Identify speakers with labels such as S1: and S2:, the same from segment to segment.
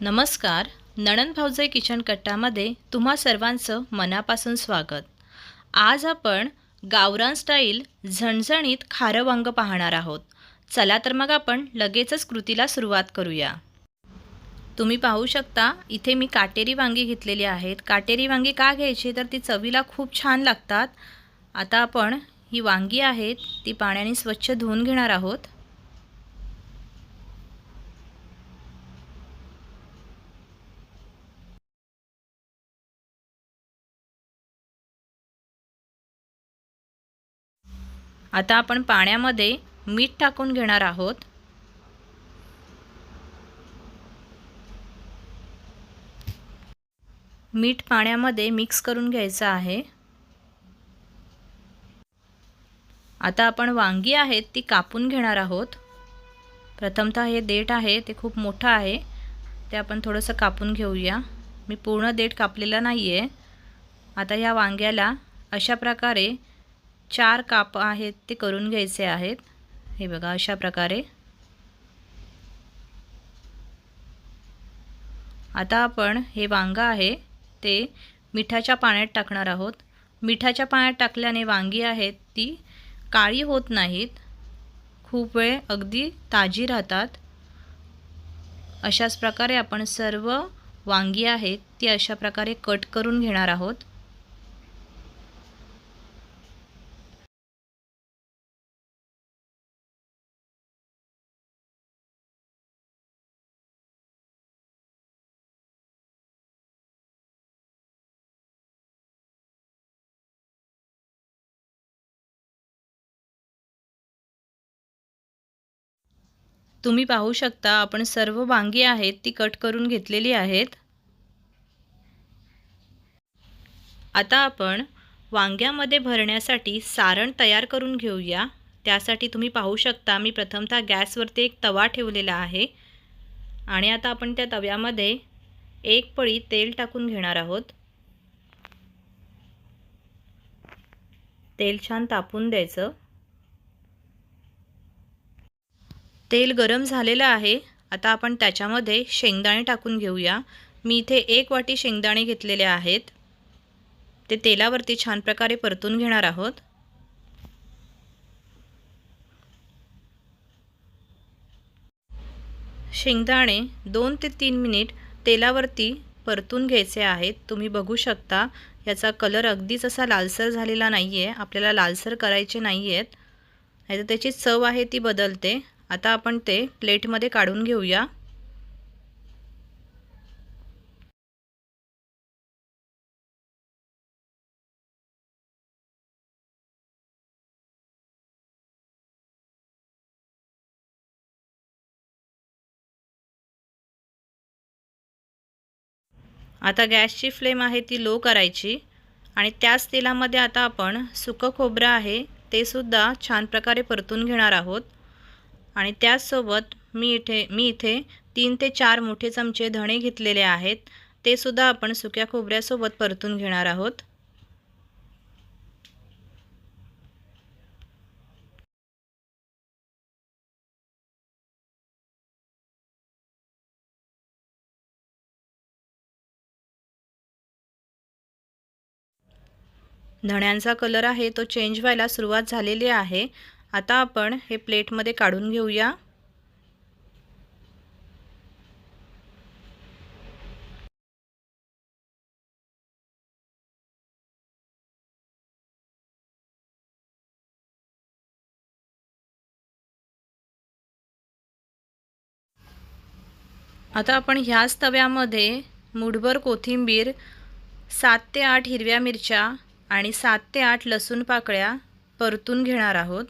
S1: नमस्कार नणन भाऊजे किचन कट्टामध्ये तुम्हा सर्वांचं मनापासून स्वागत. आज आपण गावरान स्टाईल झणझणीत खारं वांगं पाहणार आहोत. चला तर मग आपण लगेचच कृतीला सुरुवात करूया. तुम्ही पाहू शकता इथे मी काटेरी वांगी घेतलेली आहेत. काटेरी वांगी का घ्यायची? तर ती चवीला खूप छान लागतात. आता आपण ही वांगी आहेत ती पाण्याने स्वच्छ धुवून घेणार आहोत. आता आपण पाण्यामध्ये मीठ टाकून घेणार आहोत. मीठ पाण्यामध्ये मिक्स करून घ्यायचं आहे. आता आपण वांगी आहेत ती कापून घेणार आहोत. प्रथमतः हे देठ आहे ते खूप मोठं आहे. ते आपण थोडंसं कापून घेऊया. मी पूर्ण देठ कापलेला नाही आहे आता ह्या वांग्याला अशा प्रकारे चार काप आहेत ते करून घ्यायचे आहेत. हे बघा अशा प्रकारे. आता आपण हे वांगं आहे ते मिठाच्या पाण्यात टाकणार आहोत. मिठाच्या पाण्यात टाकल्याने वांगी आहेत ती काळी होत नाहीत. खूप वेळ अगदी ताजी राहतात. अशाच प्रकारे आपण सर्व वांगी आहेत ती अशा प्रकारे कट करून घेणार आहोत. तुम्ही पाहू शकता आपण सर्व वांगी आहेत ती कट करून घेतलेली आहेत. आता आपण वांग्यामध्ये भरण्यासाठी सारण तयार करून घेऊया. त्यासाठी तुम्ही पाहू शकता मी प्रथमतः गॅसवरती एक तवा ठेवलेला आहे. आणि आता आपण त्या तव्यामध्ये एक पळी तेल टाकून घेणार आहोत. तेल छान तापून द्यायचं. तेल गरम झालेलं आहे. आता आपण त्याच्यामध्ये शेंगदाणे टाकून घेऊया. मी इथे एक वाटी शेंगदाणे घेतलेले आहेत. ते तेलावरती छान प्रकारे परतून घेणार आहोत. शेंगदाणे दोन ते तीन मिनिट तेलावरती परतून घ्यायचे आहेत. तुम्ही बघू शकता याचा कलर अगदीच असा लालसर झालेला नाही आहे आपल्याला लालसर करायचे नाही आहेत नाही तर त्याची चव आहे ती बदलते. आता आपण ते प्लेटमध्ये काढून घेऊया. आता गॅसची फ्लेम आहे ती लो करायची आणि त्याच तेलामध्ये आता आपण सुकं खोबरं आहे ते सुद्धा छान प्रकारे परतून घेणार आहोत. आणि त्याचसोबत मी इथे मी इथे तीन ते चार मोठे चमचे धणे घेतलेले आहेत. ते सुद्धा आपण सुक्या खोबऱ्यासोबत परतून घेणार आहोत. धण्यांचा कलर आहे तो चेंज व्हायला सुरुवात झालेली आहे. आता आपण हे प्लेटमध्ये काढून घेऊया. आता आपण ह्याच तव्यामध्ये मुठभर कोथिंबीर सात ते आठ हिरव्या मिरच्या आणि सात ते आठ लसूण पाकळ्या परतून घेणार आहोत.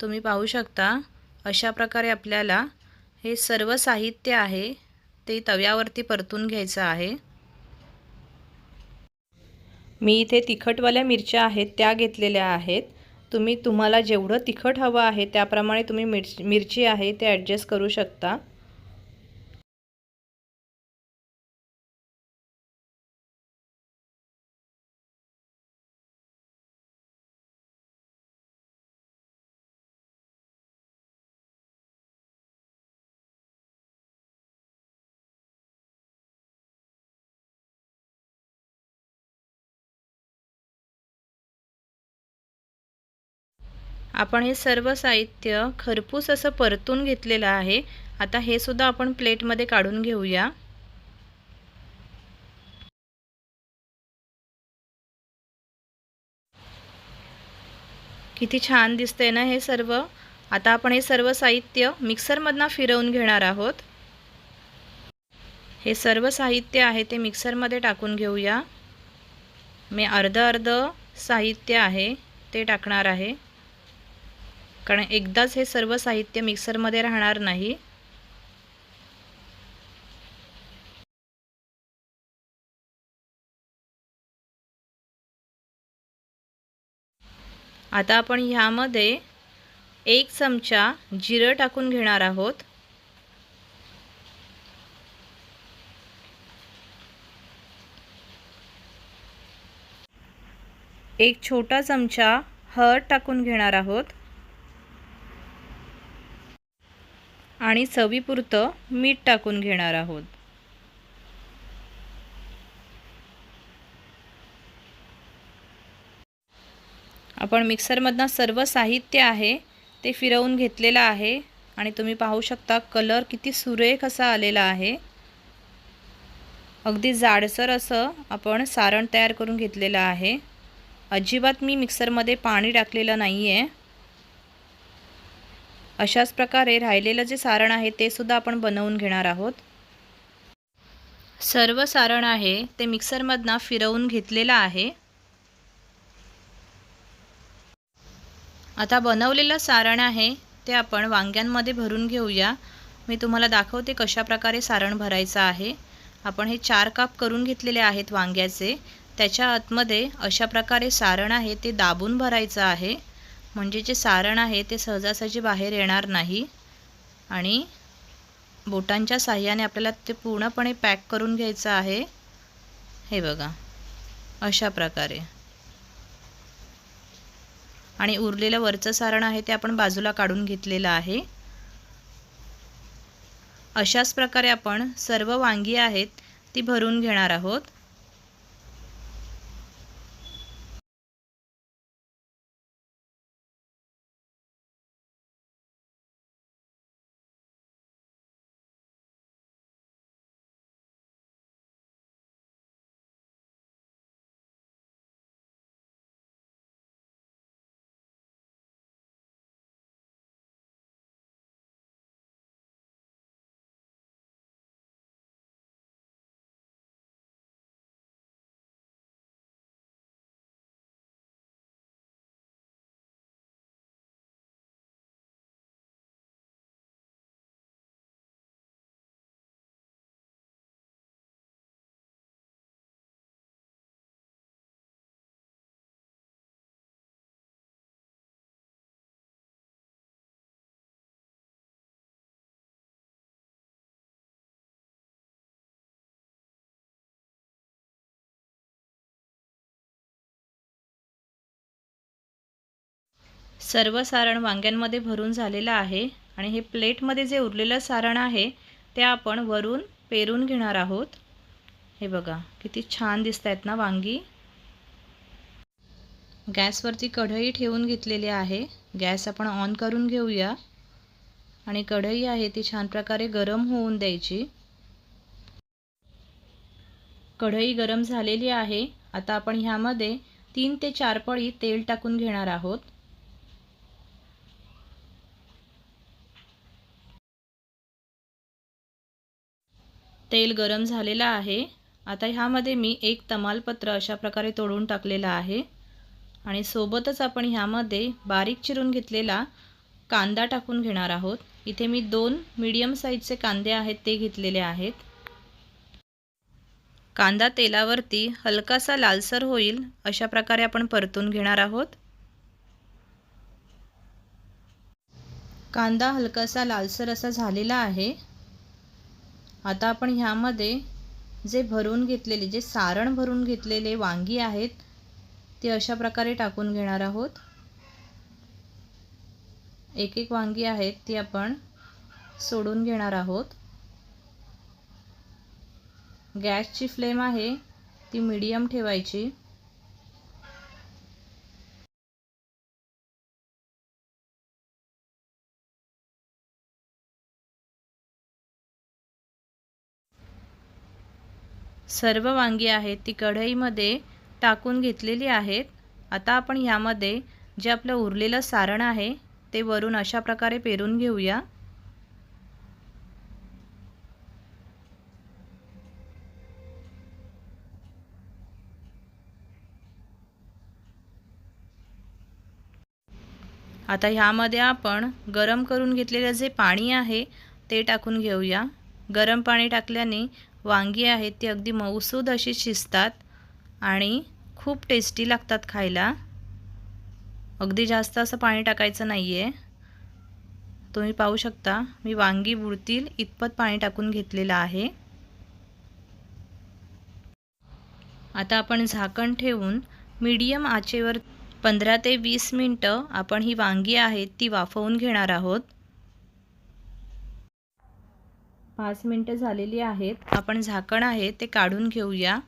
S1: तुम्ही पाहू शकता अशा प्रकारे आपल्याला हे सर्व साहित्य आहे ते तव्यावरती परतून घ्यायचं आहे. मी इथे तिखटवाल्या मिरच्या आहेत त्या घेतलेल्या आहेत. तुम्ही तुम्हाला जेवढं तिखट हवं आहे त्याप्रमाणे तुम्ही मिरची मिरची आहे ते ॲडजस्ट करू शकता. आपण हे सर्व साहित्य खरपूस असं परतून घेतलेलं आहे. आता हे सुद्धा आपण प्लेटमध्ये काढून घेऊया. किती छान दिसतंय ना हे सर्व. आता आपण हे सर्व साहित्य मिक्सरमधनं फिरवून घेणार आहोत. हे सर्व साहित्य आहे ते मिक्सरमध्ये टाकून घेऊया. मी अर्ध अर्ध साहित्य आहे ते टाकणार आहे. कारण एकदाच हे सर्व साहित्य मिक्सरमध्ये राहणार नाही. आता आपण ह्यामध्ये एक चमचा जिरं टाकून घेणार आहोत. एक छोटा चमचा हळद टाकून घेणार आहोत. आणि चवीपुरतं मीठ टाकून घेणार आहोत. आपण मिक्सरमधनं सर्व साहित्य आहे ते फिरवून घेतलेलं आहे आणि तुम्ही पाहू शकता कलर किती सुरेख असा आलेला आहे. अगदी जाडसर असं आपण सारण तयार करून घेतलेलं आहे. अजिबात मी मिक्सरमध्ये पाणी टाकलेलं नाही आहे अशाच प्रकारे राहिलेलं जे सारण आहे ते सुद्धा आपण बनवून घेणार आहोत. सर्व सारण आहे ते मिक्सरमधनं फिरवून घेतलेलं आहे. आता बनवलेलं सारण आहे ते आपण वांग्यांमध्ये भरून घेऊया. मी तुम्हाला दाखवते कशा प्रकारे सारण भरायचं आहे. आपण हे चार काप करून घेतलेले आहेत वांग्याचे. त्याच्या आतमध्ये अशा प्रकारे सारण आहे ते दाबून भरायचं आहे. म्हणजे जे सारण आहे ते सहजासहजी बाहेर येणार नाही आणि बोटांच्या साह्याने आपल्याला ते पूर्णपणे पॅक करून घ्यायचं आहे. हे बघा अशा प्रकारे. आणि उरलेलं वरचं सारण आहे ते आपण बाजूला काढून घेतलेलं आहे. अशाच प्रकारे आपण सर्व वांगी आहेत ती भरून घेणार आहोत. सर्व सारण वांग्यांमध्ये भरून झालेलं आहे आणि हे प्लेटमध्ये जे उरलेलं सारण आहे ते आपण वरून पेरून घेणार आहोत. हे बघा किती छान दिसत आहेत ना वांगी. गॅसवरती कढई ठेवून घेतलेली आहे. गॅस आपण ऑन करून घेऊया. आणि कढई आहे ती छान प्रकारे गरम होऊन द्यायची. कढई गरम झालेली आहे. आता आपण ह्यामध्ये तीन ते चार पळी तेल टाकून घेणार आहोत. तेल गरम झालेलं आहे. आता ह्यामध्ये मी एक तमालपत्र अशा प्रकारे तोडून टाकलेलं आहे. आणि सोबतच आपण ह्यामध्ये बारीक चिरून घेतलेला कांदा टाकून घेणार आहोत. इथे मी दोन मीडियम साईजचे कांदे आहेत ते घेतलेले आहेत. कांदा तेलावरती हलकासा लालसर होईल अशा प्रकारे आपण परतून घेणार आहोत. कांदा हलकासा लालसर असा झालेला आहे. आता आपण ह्यामध्ये जे भरून घेतलेले जे सारण भरून घेतलेले वांगी आहेत ते अशा प्रकारे टाकून घेणार आहोत. एक एक वांगी आहेत ती आपण सोडून घेणार आहोत. गॅसची फ्लेम आहे ती मीडियम ठेवायची. सर्व वांगी आहेत ती कढईमध्ये टाकून घेतलेली आहेत. आता आपण ह्यामध्ये जे आपलं उरलेलं सारण आहे ते वरून अशा प्रकारे पेरून घेऊया. आता ह्यामध्ये आपण गरम करून घेतलेलं जे पाणी आहे ते टाकून घेऊया. गरम पाणी टाकल्याने वांगी आहेत ती अगदी मऊसूद अशी शिजतात आणि खूप टेस्टी लागतात खायला. अगदी जास्त असं पाणी टाकायचं नाही आहे तुम्ही पाहू शकता मी वांगी बुडतील इतपत पाणी टाकून घेतलेलं आहे. आता आपण झाकण ठेवून मीडियम आचेवर पंधरा ते वीस मिनटं आपण ही वांगी आहेत ती वाफवून घेणार आहोत. पाच मिनटं झालेली आहेत. आपण झाकण आहे ते काढून घेऊया.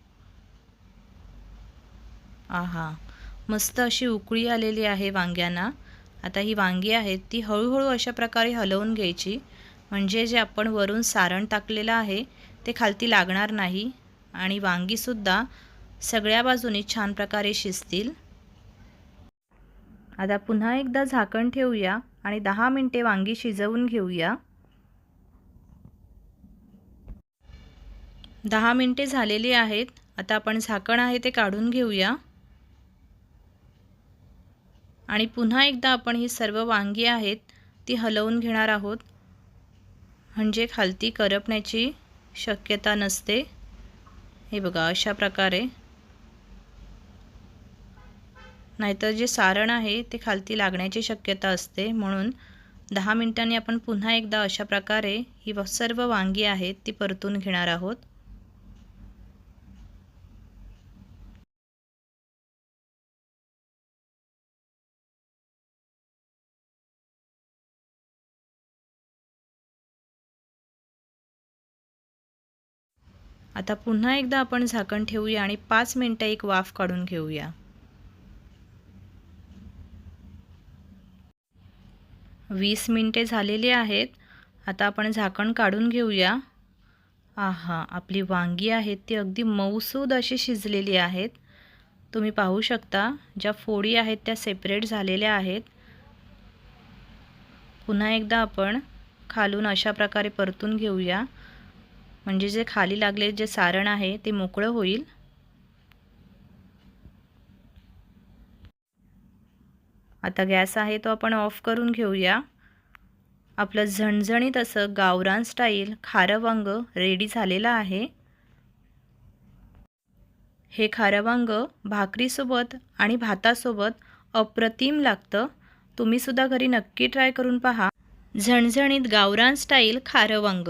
S1: आहा मस्त अशी उकळी आलेली आहे वांग्यांना. आता ही वांगी आहेत ती हळूहळू अशा प्रकारे हलवून घ्यायची. म्हणजे जे आपण वरून सारण टाकलेलं आहे ते खालती लागणार नाही. आणि वांगीसुद्धा सगळ्या बाजूनी छान प्रकारे शिजतील. आता पुन्हा एकदा झाकण ठेवूया आणि दहा मिनटे वांगी शिजवून घेऊया. दहा मिनटे झालेली आहेत. आता आपण झाकण आहे ते काढून घेऊया. आणि पुन्हा एकदा आपण ही सर्व वांगी आहेत ती हलवून घेणार आहोत. म्हणजे खालती करपण्याची शक्यता नसते. हे बघा अशा प्रकारे. नाहीतर जे सारण आहे ते खालती लागण्याची शक्यता असते. म्हणून दहा मिनिटांनी आपण पुन्हा एकदा अशा प्रकारे ही सर्व वांगी आहेत ती परतून घेणार आहोत. आता पुन्हा एकदा आपण झाकण ठेवूया आणि पाच मिनटं एक वाफ काढून घेऊया. वीस मिनटे झालेली आहेत. आता आपण झाकण काढून घेऊया. आहा आपली वांगी आहेत ती अगदी मऊसूद अशी शिजलेली आहेत. तुम्ही पाहू शकता ज्या फोडी आहेत त्या सेपरेट झालेल्या आहेत. पुन्हा एकदा आपण खालून अशा प्रकारे परतून घेऊया. म्हणजे जे खाली लागले जे सारण आहे ते मोकळं होईल. आता गॅस आहे तो आपण ऑफ करून घेऊया. आपलं झणझणीत असं गावरान स्टाईल खारं वांग रेडी झालेलं आहे. हे खारं वांग भाकरीसोबत आणि भातासोबत अप्रतिम लागतं. तुम्हीसुद्धा घरी नक्की ट्राय करून पहा. झणझणीत गावरान स्टाईल खारं वांग